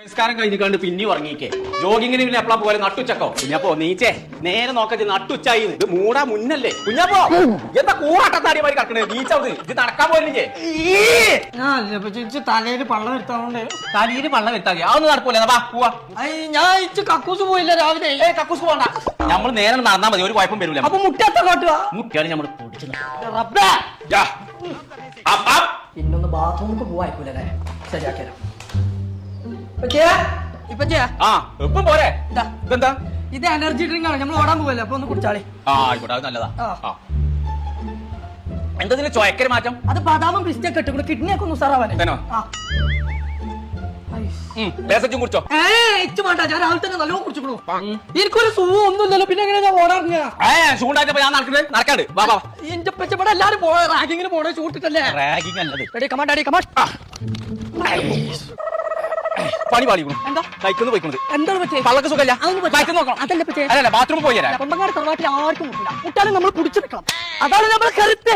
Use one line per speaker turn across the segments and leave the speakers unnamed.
നമസ്കാരം കഴിഞ്ഞിക്കാണ്ട് പിന്നെ ഉറങ്ങിക്കേ. ജോഗിങ്ങിന് പിന്നെ എപ്പോഴാ പോലെ നട്ടുച്ചക്കോ. കുഞ്ഞപ്പോ നീച്ചേ നേരെ നോക്കച്ച് നട്ടുച്ചായി ഇത് മൂടാ മുന്നല്ലേ. കുഞ്ഞപ്പോ എന്താ കൂറാട്ടത്താടി മാതിരി കറക്കണേ നീച്ചത് ഇത് നടക്കാൻ പോലില്ലേ
ഇച്ച് തലയിൽ പള്ളം എടുത്തോണ്ട്
തലയിൽ പള്ളം എടുത്താകെ അതൊന്നും നടക്കൂല. വാ പോവാ.
ഞാൻ ഇച്ച് കക്കൂസ് പോയില്ല രാവിലെ.
ഏ കക്കൂസ് പോണ്ട. നമ്മൾ നേരെ നടന്നാ മതി. ഒരു കുഴപ്പം വരൂല.
അപ്പൊ മുട്ടത്ത കാട്ടുക
മുട്ടിയാണ് നമ്മൾ പൊടിച്ചത്.
പിന്നൊന്ന് ബാത്റൂമിൽ പോവാ ശരിയാക്കിയാലോ
എപ്പം പോരെ?
ഇതാ.
ഇതെന്താ?
ഇത് എനർജി ഡ്രിങ്ക് ആണ്. നമ്മൾ ഓടാൻ പോവല്ലേ? അപ്പൊ ഒന്ന് കുടിച്ചാളി.
ആ ആയിക്കോട്ടെ അത് നല്ലതാ. എന്താ ചോയക്കര മാറ്റം?
അത് ബദാമും പിസ്റ്റൊക്കെ ഇട്ട് കിഡ്നി ഒക്കെ ഒന്ന് ഉസാറാവാനേ
കുടിച്ചോ?
വേണ്ട ഞാൻ രാവിലെ തന്നെ നല്ലോണം കുടിച്ചിക്കണു. എനിക്കൊരു സുഖം ഒന്നുമില്ലല്ലോ. പിന്നെ എങ്ങനെ ഞാൻ ഓടാറിഞ്ഞ?
നടക്കാണ്ട്.
എന്റെ പെച്ചപ്പെടെ എല്ലാരും റാഗിങ്ങിന് പോണേ ചൂട്ടിട്ടല്ലേ?
റാഗിങ് അല്ലത്
റെഡി കമാ ഡാഡി കമാ
പണി പാളിക്കുന്നു
എന്താ?
കൈക്കൊന്ന് പോയിക്കുന്നത്
എന്താണ് പറ്റേ
പള്ളക്ക് സുഖമില്ല. വയറ്റ് നോക്കണം.
അതല്ല പറ്റേ
അല്ല ബാത്റൂമിൽ പോയി തരാം
കൊമ്പങ്ങാട് തറവാട്ടിൽ ആർക്കും മുട്ടില്ല മുട്ടാലും നമ്മൾ കുടിച്ചു നിൽക്കണം അതാണ് നമ്മൾ കരുത്ത്.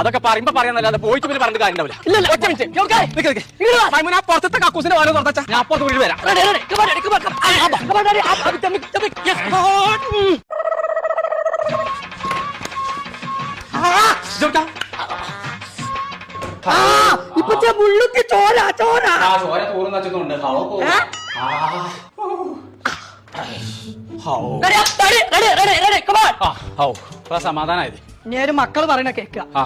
അതൊക്കെ പറയുമ്പോ പറയാന്നല്ലാതെ പോയിട്ട് പിന്നെ പറഞ്ഞു കാര്യം ഉണ്ടാവില്ല. ഒറ്റ മിനിറ്റ്. മൈമൂന, ആ പുറത്തത്തെ കക്കൂസിന്റെ വാല തുറച്ച ഞാൻ അപ്പുറത്ത് വീട് വരാം.
ഇപ്പൊ ചോലാ ചോര. കമാ
ആ ഹൗ ഇപ്പൊ സമാധാനായത്
നേരെ മക്കൾ പറയണ കേൾക്കുക.
ആ.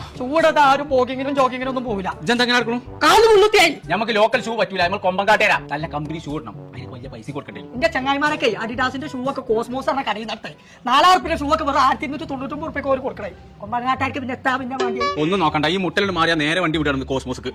ആരും പോക്കിങ്ങിനും ജോക്കിങ്ങിനും ഒന്നും പോവില്ല.
ഇതെന്താ ഇങ്ങനെ നടക്കണു
കാൽ മുള്ളുത്തിയായി
നമുക്ക് ലോക്കൽ ഷൂ പറ്റൂല നമ്മൾ നല്ല കമ്പനി ഷൂ ഇടണം. അതിന് വലിയ പൈസ കൊടുക്കണ്ടേ?
എന്റെ ചങ്ങായിമാരൊക്കെ അഡിഡാസിന്റെ ഷൂ ഒക്കെ കോസ്മോസ് ആണ് കടയിൽ നട്ടെ നാലായിരം റുപ്യ ഷൂ ഒക്കെ വെറും ആയിരത്തി ഇരുന്നൂറ്റി തൊണ്ണൂറ്റൊമ്പത് റുപ്യക്ക് ഒരു കൊടുക്കണേ കൊമ്പനാട്ടാർക്ക് പിന്നെ എത്താ പിന്നെ വേണ്ടി
ഒന്നും നോക്കണ്ട. ഈ മുട്ടലോട് മാറിയാ നേരെ വണ്ടി വിടണം കോസ്മോസ്ക്ക്